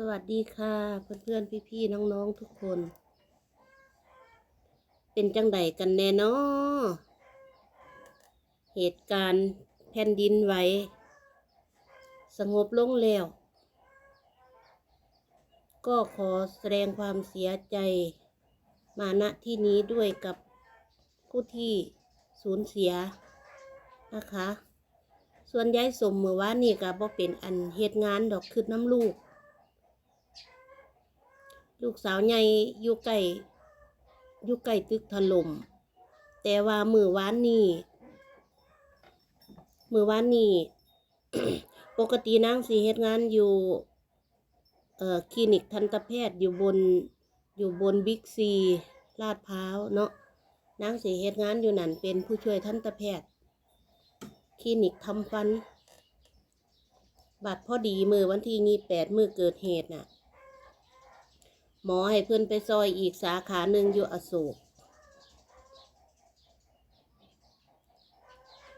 สวัสดีค่ะ เพื่อนๆ พี่ๆ น้องๆ ทุกคน เป็นจังใดกันแน่นอเหตุการณ์แผ่นดินไหวสงบลงแล้ว ก็ขอแสดงความเสียใจ มาณที่นี้ด้วยกับผู้ที่สูญเสียนะคะ ส่วนยายสมมือว่านี่ก็บ่เป็นอันเหตุงานดอกคือน้ำลูก ลูกสาวใหญ่อยู่ใกล้อยู่ใกล้ตึกถล่มแต่ว่ามือวานนี่มือวานนี่ปกตินางสีเฮ็ดงานอยู่เอ่อคลินิกทันตแพทย์อยู่บนอยู่บนบิ๊กซีลาดพร้าวเนาะนางสีเฮ็ดงานอยู่นั่นเป็นผู้ช่วยทันตแพทย์คลินิกทำฟันบัดพอดีมือวันที่ยี่แปดมือเกิดเหตุน่ะ หมอให้เพื่อนไปซอยอีกสาขาหนึ่งอยู่อโศก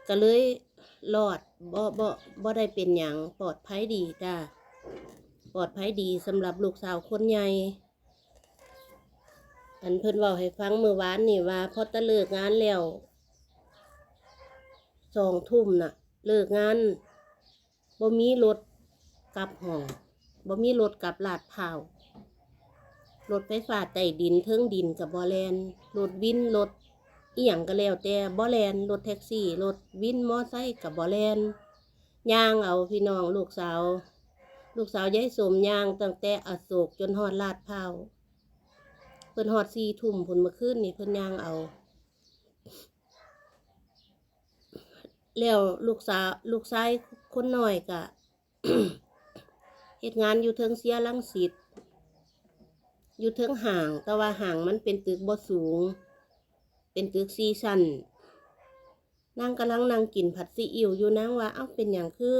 ก็เลยรอดบ่บ่บ่ได้เป็นอย่างปลอดภัยดีจ้าปลอดภัยดีสำหรับลูกสาวคนใหญ่อันเพิ่นเว้าให้ฟังเมื่อวานนี่ว่าพอตะเลิกงานแล้วสองทุ่มน่ะ เลิกงานบ่มีรถกลับห้องบ่มีรถกลับลาดพร้าว รถไฟฟ้าใต้ดินเทิงดินกับบอแลนรถวินรถอีหยังก็แล้วแต่บอแลนรถแท็กซี่รถวินมอไซค์กับบอแลนย่างเอาพี่น้องลูกสาว ลูกสาวยายสมย่างตั้งแต่อโศกจนฮอดลาดพร้าเพิ่นฮอดสี่ทุ่มพุ่นมื่อคืนนี่เพิ่นย่างเอา แล้วลูกสาวลูกชายคนหน้อยก็เฮ็ดงานอยู่เทิงเสียลังสิต อยู่เทิงห่าง แต่ว่าห่างมันเป็นตึกบ่สูง เป็นตึกซีซันนางกำลังนั่งกินผัดซีอิ๊วอยู่นางว่าเอ้าเป็นอย่างคือ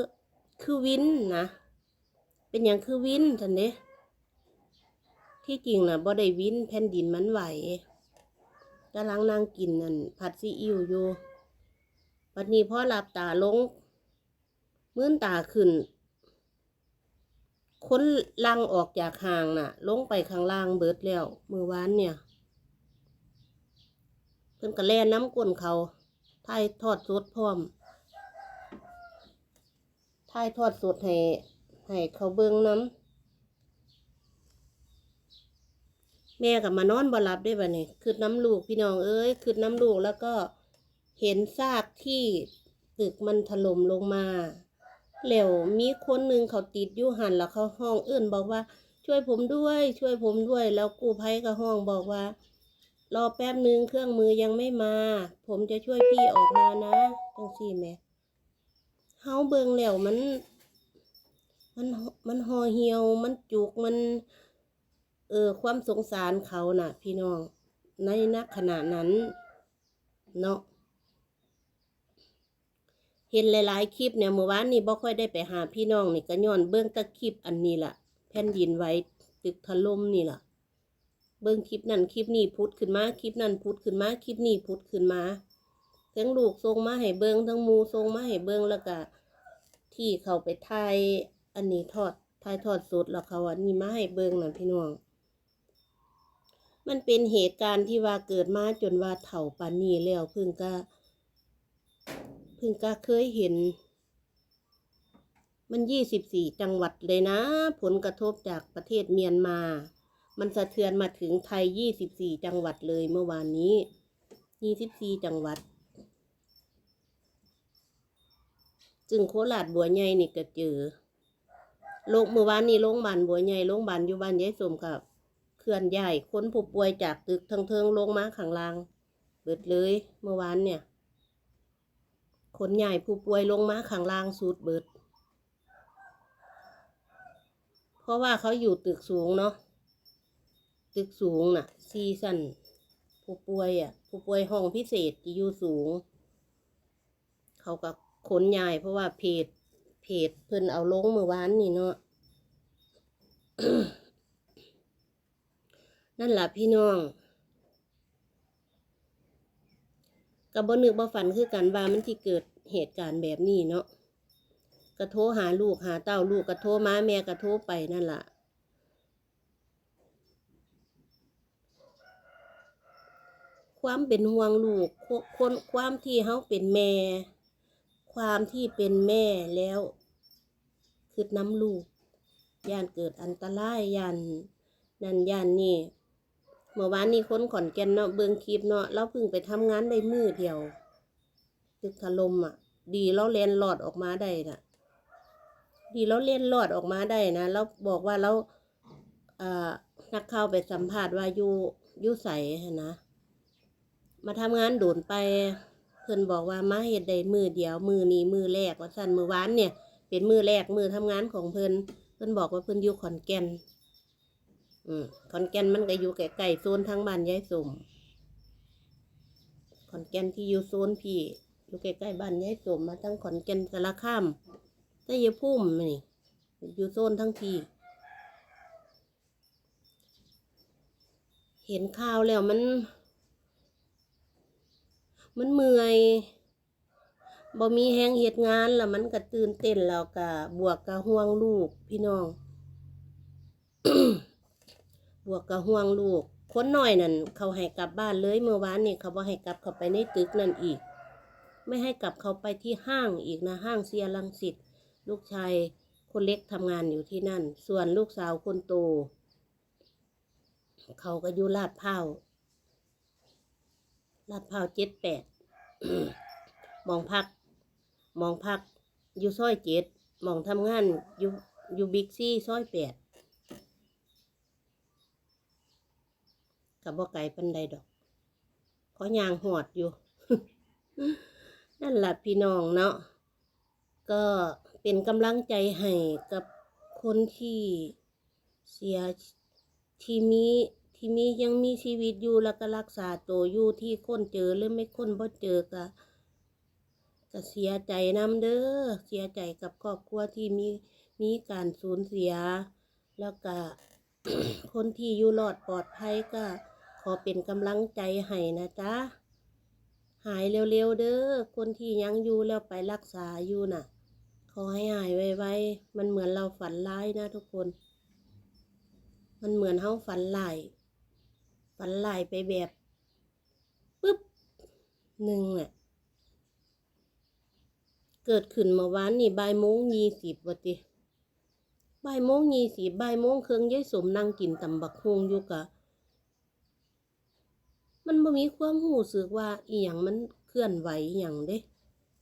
คือวินนะเป็นอย่างคือวินทันเด้ที่จริงนะบ่ได้วินแผ่นดินมันไหวกำลังนั่งกินนั่นผัดซีอิ๊วอยู่วันนี้พ่อหลับตาลงมื่นตาขึ้น ค้นลังออกจากห่างน่ะ ลงไปข้างล่างเบิดแล้วมือวานเนี่ย เพิ่นก็แล่น้ำก้นเขาถ่ายทอดสดพร้อมถ่ายทอดสดให้ให้เขาเบิ่งน้ำแม่กับมานอนบ่หลับได้บ่เนี่ยคือน้ำลูกพี่น้องเอ้ยคือน้ำลูกแล้วก็เห็นซากที่ตึกมันถล่มลงมา แล้วมีคนหนึ่งเขาติดอยู่หันแล้วเขาห้องเอื้นบอกว่า ช่วยผมด้วย ช่วยผมด้วย แล้วกู้ภัยก็ห้องบอกว่า รอแป๊บหนึ่งเครื่องมือยังไม่มา ผมจะช่วยพี่ออกมานะจังซี่แม่เฮาเบิงแล้วมัน มันมันห่อเหี่ยวมันจุกมัน เออความสงสารเขาน่ะ พี่น้อง ในนักขณะนั้น เนาะ เห็นหลายๆ คลิปเนี่ยเมื่อวานนี่บ่ค่อยได้ไปหาพี่น้องนี่ก็ย้อนเบิ่งตะคลิปอันนี้ล่ะ แผ่นดินไหวตึกถล่มนี่ล่ะ เบิ่งคลิปนั้นคลิปนี้พุดขึ้นมาคลิปนั้นพุดขึ้นมาคลิปนี้พุดขึ้นมาทั้งลูกส่งมาให้เบิ่งทั้งมูส่งมาให้เบิ่งแล้วก็ที่เขาไปถ่ายอันนี้ทอดถ่ายทอดสดแล้วเขาอันนี้มาให้เบิ่งน่ะพี่น้อง มันเป็นเหตุการณ์ที่ว่าเกิดมาจนว่าเฒ่าปานนี้แล้วเพิ่งก็ เพิ่งก็เคยเห็น มันยี่สิบสี่จังหวัดเลยนะ ผลกระทบจากประเทศเมียนมา มันสะเทือนมาถึงไทยยี่สิบสี่จังหวัดเลยเมื่อวานนี้ยี่สิบสี่จังหวัดจึงโคราชบัวใหญ่นี่ก็เจอโรงเมื่อวานนี้โรงพยาบาลบัวใหญ่โรงพยาบาลอยู่บ้านยายสมกับเคลื่อนย้ายคนผู้ป่วยจากตึกทั้งเทิงลงมาข้างล่าง เบิดเลย เมื่อวานเนี่ย คนใหญ่ผู้ป่วยลงมาข้างล่างสุดเบิด เพราะว่าเขาอยู่ตึกสูงเนาะ ตึกสูงน่ะ ซีซันผู้ป่วยอะ ผู้ป่วยห้องพิเศษที่อยู่สูง เขาก็ขนย้ายเพราะว่าเพจ เพจเพิ่นเอาลงเมื่อวานนี่เนาะนั่นแหละพี่น้อง กับบ่นึกบ่ฝันคือกันว่ามันที่เกิดเหตุการณ์แบบนี้เนาะกระโทรหาลูกหาเต้าลูกกระโทรมาแม่กระโทรไปนั่นละ่ะความเป็นห่วงลูกคนความที่เขาเป็นแม่ ความที่เป็นแม่แล้วคือน้ำลูกย่านเกิดอันตรายยันนั่นย่านนี่ มื่อวานนี้คนขอนแก่นเนาะเบิ่งคลิปเนาะเราเพิ่งไปทำงานได้มือเดียวตึกถล่มอะ ดีเราเล่นหลอดออกมาได้น่ะ ดีเราเล่นหลอดออกมาได้นะเราบอกว่าเราเอ่อนักข่าวไปสัมภาษณ์ว่าอยู่อยู่ใสนะมาทำงานโดนไป เพิ่นบอกว่ามาเฮ็ดได้มือเดียว มือนี้มือแรกว่าสั่นมือวานเนี่ย เป็นมือแรกมือทำงานของเพิ่นเพิ่นบอกว่าเพิ่นอยู่ขอนแก่น อืมขอนแก่นมันก็อยู่ใกล้ๆโซนทางบ้านยายสมขอนแก่นที่อยู่โซนพี่อยู่ใกล้ๆบ้านยายสมมาทั้งขอนแก่นสารคามแต่ยพุ่มนี่อยู่โซนทั้งพี่เห็นข่าวแล้วมัน มันเมื่อยบ่มีแฮงเฮ็ดงานแล้วมันก็ตื่นเต้นแล้วก็บวกกับห่วงลูกพี่น้อง วกกับห่วงลูกคนหน้อยนั่นเขาให้กลับบ้านเลยเมื่อวานนี่เขาบ่ให้กลับเข้าไปในตึกนั่นอีก ไม่ให้กลับเขาไปที่ห้างอีกนะห้างเซียรังสิตลูกชายคนเล็กทำงานอยู่ที่นั่น ส่วนลูกสาวคนโต เขาก็อยู่ลาดพร้าวลาดพร้าวเจ็ดแปดมองพัก มองพักอยู่ซอยเจ็ดมองทำงานอยู่อยู่บิ๊กซี่ซอยแปด กับบ่ไก่ปันใดดอกขอยางหอดอยู่ นั่นแหละพี่น้องเนาะก็เป็นกำลังใจให้กับคนที่เสียที่มีที่มียังมีชีวิตอยู่แล้วก็รักษาตัวอยู่ที่คนเจอหรือไม่คนบ่เจอก็ก็เสียใจนำเด้อเสียใจกับครอบครัวที่มีมีการสูญเสีย แล้วก็คนที่อยู่รอดปลอดภัยก็ ขอเป็นกำลังใจให้นะจ๊ะ หายเร็วๆเด้อ คนที่ยังอยู่แล้วไปรักษาอยู่น่ะ ขอให้หายไวๆ มันเหมือนเราฝันร้ายนะทุกคน มันเหมือนเฮาฝันลาย ฝันลายไปแบบปึ๊บหนึ่งอะเกิดขึ้นเมื่อวานนี่บ่ายโมงยี่สิบวะติบ่ายโมงยี่สิบบ่ายโมงเครื่องยายสมนั่งกินตำบักฮุงอยู่กะ มันบ่มีความรู้สึกว่าอีหยังมันเคลื่อนไหวอหย่างเด้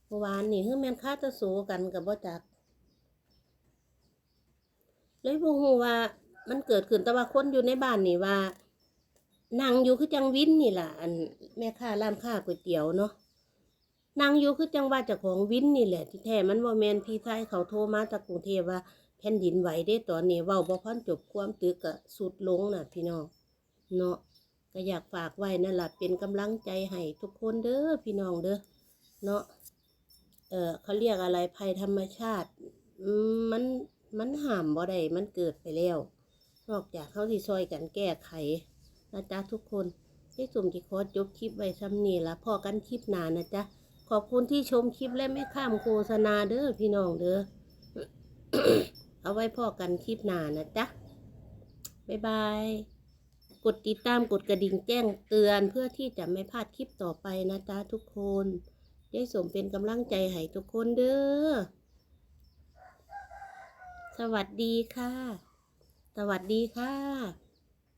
เมื่อวานนี่คือแม่นคาตะโซกันกับบ่จักเลยบ่ฮู้ว่ามันเกิดขึ้นแต่ว่าคนอยู่ในบ้านนี่ว่านั่งอยู่คือจังวินนี่ล่ะ อันแม่ค้าร้านค้าก๋วยเตี๋ยวเนาะนั่งอยู่คือจังว่าเจ้าของวินนี่แหละ ที่แท้มันบ่แมนพี่ชายเขาโทรมาจากกรุงเทพว่าแผ่นดินไหวเด้ตอนนี้เว้าบ่พันจบความตึกก็สุดลงน่ะ พี่น้องเนาะ ก็อยากฝากไว้นั่นแหละเป็นกำลังใจให้ทุกคนเด้อพี่น้องเด้อเนาะเออเขาเรียกอะไรภัยธรรมชาติมมันมันห้ามบ่ได้มันเกิดไปแล้ว นอกจากเขาที่ซอยกันแก้ไขนะจ๊ะทุกคนที่สุ่มที่ขอจบคลิปไว้ซ้ำนี่ละพอกันคลิปหนานะจ๊ะขอบคุณที่ชมคลิปและไม่ข้ามโฆษณาเด้อพี่น้องเด้อเอาไว้พอกันคลิปหนานะจ๊ะบ๊ายบาย กดติดตามกดกระดิ่งแจ้งเตือนเพื่อที่จะไม่พลาดคลิปต่อไปนะจ๊ะทุกคนได้สมเป็นกำลังใจให้ทุกคนเด้อสวัสดีค่ะ สวัสดีค่ะ